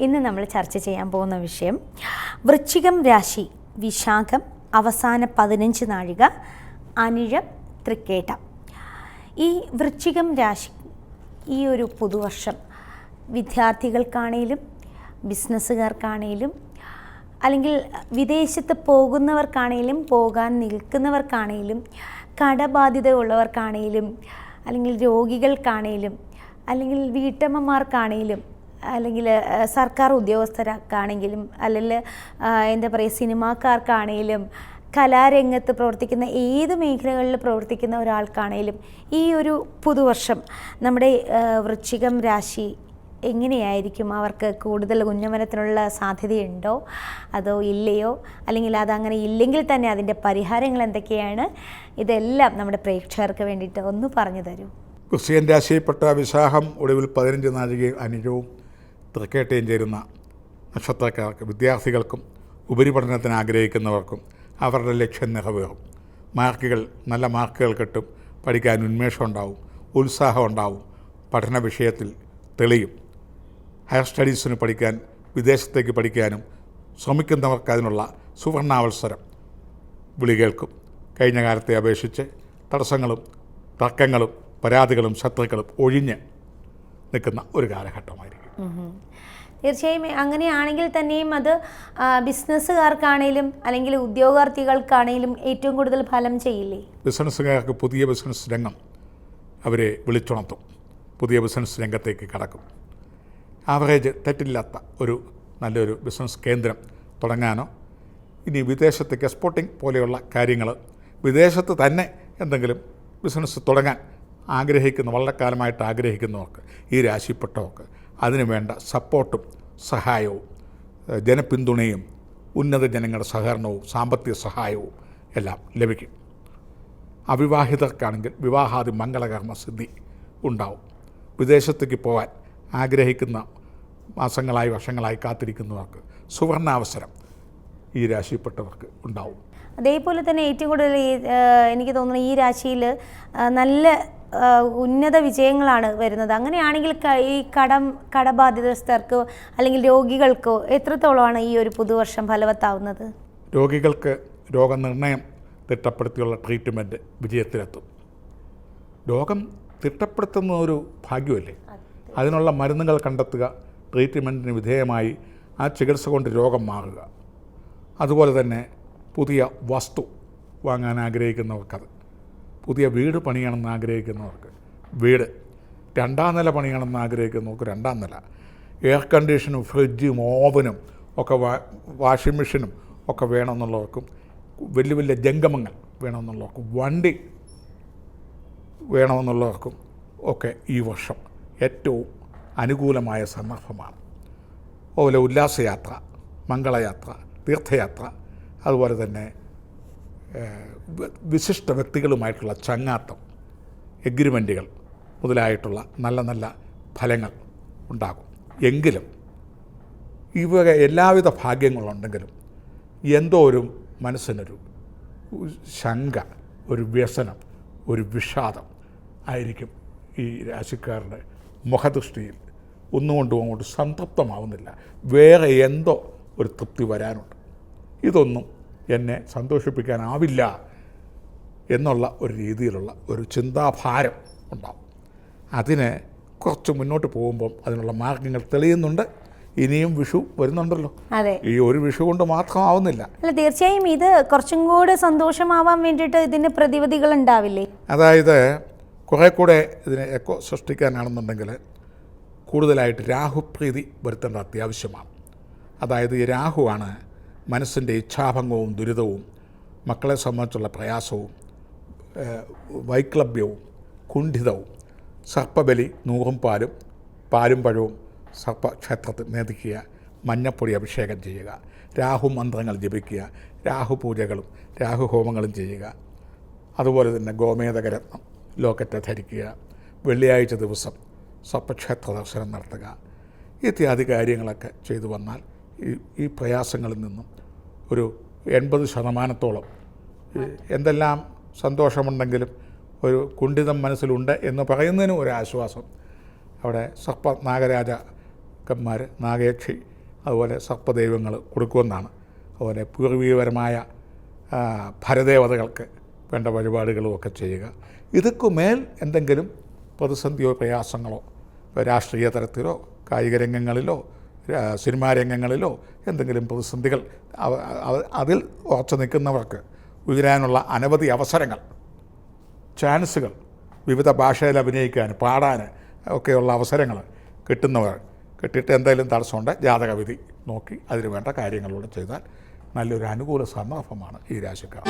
ഇന്ന് നമ്മൾ ചർച്ച ചെയ്യാൻ പോകുന്ന വിഷയം വൃശ്ചികം രാശി വിശാഖം അവസാന പതിനഞ്ച് നാഴിക അനിഴം തൃക്കേട്ട. ഈ വൃശ്ചികം രാശി ഈ ഒരു പുതുവർഷം വിദ്യാർത്ഥികൾക്കാണേലും ബിസിനസ്സുകാർക്കാണേലും അല്ലെങ്കിൽ വിദേശത്ത് പോകുന്നവർക്കാണേലും പോകാൻ നിൽക്കുന്നവർക്കാണേലും കടബാധ്യത ഉള്ളവർക്കാണേലും അല്ലെങ്കിൽ രോഗികൾക്കാണേലും അല്ലെങ്കിൽ വീട്ടമ്മമാർക്കാണേലും അല്ലെങ്കിൽ സർക്കാർ ഉദ്യോഗസ്ഥർക്കാണെങ്കിലും അല്ലെങ്കിൽ എന്താ പറയുക സിനിമാക്കാർക്കാണെങ്കിലും കലാരംഗത്ത് പ്രവർത്തിക്കുന്ന ഏത് മേഖലകളിൽ പ്രവർത്തിക്കുന്ന ഒരാൾക്കാണേലും ഈ ഒരു പുതുവർഷം നമ്മുടെ വൃശ്ചികം രാശി എങ്ങനെയായിരിക്കും? അവർക്ക് കൂടുതൽ ഉന്നമനത്തിനുള്ള സാധ്യതയുണ്ടോ? അതോ ഇല്ലയോ? അല്ലെങ്കിൽ അതങ്ങനെ ഇല്ലെങ്കിൽ തന്നെ അതിന്റെ പരിഹാരങ്ങൾ എന്തൊക്കെയാണ്? ഇതെല്ലാം നമ്മുടെ പ്രേക്ഷകർക്ക് വേണ്ടിയിട്ട് ഒന്ന് പറഞ്ഞു തരൂ. ക്രിസ്ത്യൻ രാശിയിൽപ്പെട്ട വിശാഖം ഒടുവിൽ പതിനഞ്ച് നാഴികയും അനിഴവും തൃക്കേട്ടയും ചേരുന്ന നക്ഷത്രക്കാർക്ക് വിദ്യാർത്ഥികൾക്കും ഉപരിപഠനത്തിന് ആഗ്രഹിക്കുന്നവർക്കും അവരുടെ ലക്ഷ്യം നിറവേറും. മാർക്കുകൾ നല്ല മാർക്കുകൾ കിട്ടും പഠിക്കാൻ ഉന്മേഷം ഉണ്ടാവും ഉത്സാഹം ഉണ്ടാവും പഠന വിഷയത്തിൽ തെളിയും. ഹയർ സ്റ്റഡീസിന് പഠിക്കാൻ വിദേശത്തേക്ക് പഠിക്കാനും ശ്രമിക്കുന്നവർക്ക് അതിനുള്ള സുവർണാവസരം വിളി കേൾക്കും. കഴിഞ്ഞ കാലത്തെ അപേക്ഷിച്ച് തടസ്സങ്ങളും തർക്കങ്ങളും പരാതികളും ശത്രുക്കളും ഒഴിഞ്ഞ് നിൽക്കുന്ന ഒരു കാലഘട്ടമായിരിക്കും. തീർച്ചയായും അങ്ങനെയാണെങ്കിൽ തന്നെയും അത് ബിസിനസ്സുകാർക്കാണേലും അല്ലെങ്കിൽ ഉദ്യോഗാർത്ഥികൾക്കാണേലും ഏറ്റവും കൂടുതൽ ഫലം ചെയ്യില്ലേ? ബിസിനസ്സുകാർക്ക് പുതിയ ബിസിനസ് രംഗം അവരെ വിളിച്ചുണർത്തും. പുതിയ ബിസിനസ് രംഗത്തേക്ക് കടക്കും. ആവറേജ് തെറ്റില്ലാത്ത ഒരു നല്ലൊരു ബിസിനസ് കേന്ദ്രം തുടങ്ങാനോ ഇനി വിദേശത്തേക്ക് എക്സ്പോർട്ടിംഗ് പോലെയുള്ള കാര്യങ്ങൾ വിദേശത്ത് തന്നെ എന്തെങ്കിലും ബിസിനസ് തുടങ്ങാൻ ആഗ്രഹിക്കുന്ന വളരെ കാലമായിട്ട് ആഗ്രഹിക്കുന്നവർക്ക് ഈ രാശിപ്പെട്ടവർക്ക് അതിനു വേണ്ട സപ്പോർട്ടും സഹായവും ജനപിന്തുണയും ഉന്നത ജനങ്ങളുടെ സഹകരണവും സാമ്പത്തിക സഹായവും എല്ലാം ലഭിക്കും. അവിവാഹിതർക്കാണെങ്കിൽ വിവാഹാദി മംഗളകർമ്മ സിദ്ധി ഉണ്ടാവും. വിദേശത്തേക്ക് പോകാൻ ആഗ്രഹിക്കുന്ന മാസങ്ങളായി വർഷങ്ങളായി കാത്തിരിക്കുന്നവർക്ക് സുവർണാവസരം ഈ രാശിയിൽപ്പെട്ടവർക്ക് ഉണ്ടാവും. അതേപോലെ തന്നെ ഏറ്റവും കൂടുതൽ എനിക്ക് തോന്നുന്നു ഈ രാശിയിൽ നല്ല ഉന്നത വിജയങ്ങളാണ് വരുന്നത്. അങ്ങനെയാണെങ്കിൽ ഈ കടം കടബാധിതസ്ഥർക്കോ അല്ലെങ്കിൽ രോഗികൾക്കോ എത്രത്തോളമാണ് ഈ ഒരു പുതുവർഷം ഫലവത്താവുന്നത്? രോഗികൾക്ക് രോഗനിർണയം തിട്ടപ്പെടുത്തിയുള്ള ട്രീറ്റ്മെന്റ് വിജയത്തിലെത്തും. രോഗം തിട്ടപ്പെടുത്തുന്ന ഒരു ഭാഗ്യമല്ലേ? അതിനുള്ള മരുന്നുകൾ കണ്ടെത്തുക ട്രീറ്റ്മെന്റിന് വിധേയമായി ആ ചികിത്സ കൊണ്ട് രോഗം മാറുക. അതുപോലെ തന്നെ പുതിയ വസ്തു വാങ്ങാൻ ആഗ്രഹിക്കുന്നവർക്കത്. പുതിയ വീട് പണിയണമെന്ന് ആഗ്രഹിക്കുന്നവർക്ക്. വീട്. രണ്ടാം നില പണിയണമെന്ന് ആഗ്രഹിക്കുന്നവർക്ക് രണ്ടാം നില. എയർ കണ്ടീഷനും ഫ്രിഡ്ജും ഓവനും ഒക്കെ വാഷിംഗ് മെഷീനും ഒക്കെ വേണമെന്നുള്ളവർക്കും വലിയ വലിയ ജംഗമങ്ങൾ വേണമെന്നുള്ളവർക്കും വണ്ടി വേണമെന്നുള്ളവർക്കും ഒക്കെ ഈ വർഷം ഏറ്റവും അനുകൂലമായ സന്ദർഭമാണ്. അതുപോലെ ഉല്ലാസയാത്ര മംഗളയാത്ര തീർത്ഥയാത്ര അതുപോലെ തന്നെ വിശിഷ്ട വ്യക്തികളുമായിട്ടുള്ള ചങ്ങാത്തം എഗ്രിമെന്റുകൾ മുതലായിട്ടുള്ള നല്ല നല്ല ഫലങ്ങൾ ഉണ്ടാകും. എങ്കിലും ഇവ എല്ലാവിധ ഭാഗ്യങ്ങളുണ്ടെങ്കിലും എന്തോ ഒരു മനസ്സിനൊരു ശങ്ക ഒരു വ്യസനം ഒരു വിഷാദം ആയിരിക്കും ഈ രാശിക്കാരുടെ മുഖദൃഷ്ടിയിൽ. ഒന്നുകൊണ്ടും അങ്ങോട്ട് സംതൃപ്തമാവുന്നില്ല. വേറെ എന്തോ ഒരു തൃപ്തി വരാനുണ്ട്. ഇതൊന്നും എന്നെ സന്തോഷിപ്പിക്കാനാവില്ല എന്നുള്ള ഒരു രീതിയിലുള്ള ഒരു ചിന്താഭാരം ഉണ്ടാവും. അതിന് കുറച്ച് മുന്നോട്ട് പോകുമ്പം അതിനുള്ള മാർഗങ്ങൾ തെളിയുന്നുണ്ട്. ഇനിയും വിഷു വരുന്നുണ്ടല്ലോ. അതെ. ഈ ഒരു വിഷു കൊണ്ട് മാത്രം ആവുന്നില്ല അല്ല തീർച്ചയായും ഇത് കുറച്ചും കൂടെ സന്തോഷമാവാൻ വേണ്ടിയിട്ട് ഇതിന് പ്രതിവിധികൾ ഉണ്ടാവില്ലേ? അതായത് കുറേ കൂടെ ഇതിനെ എക്കോ സൃഷ്ടിക്കാനാണെന്നുണ്ടെങ്കിൽ കൂടുതലായിട്ട് രാഹുപ്രീതി വരുത്തേണ്ട അത്യാവശ്യമാണ്. അതായത് ഈ രാഹുവാണ് മനസ്സിന്റെ ഇച്ഛാഭംഗവും ദുരിതവും മക്കളെ സംബന്ധിച്ചുള്ള പ്രയാസവും വൈക്ലഭ്യവും കുണ്ഠിതവും സർപ്പബലി നൂറും പാലും പാലും പഴവും സർപ്പക്ഷേത്രത്തിൽ നേതിക്കുക മഞ്ഞപ്പൊടി അഭിഷേകം ചെയ്യുക രാഹു മന്ത്രങ്ങൾ ജപിക്കുക രാഹു പൂജകളും രാഹു ഹോമങ്ങളും ചെയ്യുക. അതുപോലെ തന്നെ ഗോമേതകരത്നം ലോക്കറ്റ് ധരിക്കുക വെള്ളിയാഴ്ച ദിവസം സർപ്പക്ഷേത്ര ദർശനം നടത്തുക. ഇത്യാദി കാര്യങ്ങളൊക്കെ ചെയ്തു വന്നാൽ ഈ പ്രയാസങ്ങളിൽ നിന്നും ഒരു എൺപത് ശതമാനത്തോളം എന്തെല്ലാം സന്തോഷമുണ്ടെങ്കിലും ഒരു കുണ്ഠിതം മനസ്സിലുണ്ട് എന്ന് പറയുന്നതിനും ഒരു ആശ്വാസം. അവിടെ സർപ്പ നാഗരാജക്കന്മാർ നാഗേക്ഷി അതുപോലെ സർപ്പദൈവങ്ങൾ കൊടുക്കുമെന്നാണ്. അതുപോലെ പൂർവീകപരമായ ഭരദേവതകൾക്ക് വേണ്ട വഴിപാടുകളും ഒക്കെ ചെയ്യുക. ഇതൊക്കെ മേൽ എന്തെങ്കിലും പ്രതിസന്ധിയോ പ്രയാസങ്ങളോ രാഷ്ട്രീയ തലത്തിലോ കായിക രംഗങ്ങളിലോ സിനിമാ രംഗങ്ങളിലോ എന്തെങ്കിലും പ്രതിസന്ധികൾ അതിൽ ഉറച്ചു നിൽക്കുന്നവർക്ക് ഉയരാനുള്ള അനവധി അവസരങ്ങൾ ചാൻസുകൾ വിവിധ ഭാഷയിൽ അഭിനയിക്കാൻ പാടാൻ ഒക്കെയുള്ള അവസരങ്ങൾ കിട്ടുന്നവർ കിട്ടിയിട്ട് എന്തെങ്കിലും തടസ്സമുണ്ട് ജാതകവിധി നോക്കി അതിന് വേണ്ട കാര്യങ്ങളിലൂടെ ചെയ്താൽ നല്ലൊരു അനുകൂല സന്ദർഭമാണ് ഈ രാശിക്കാർ.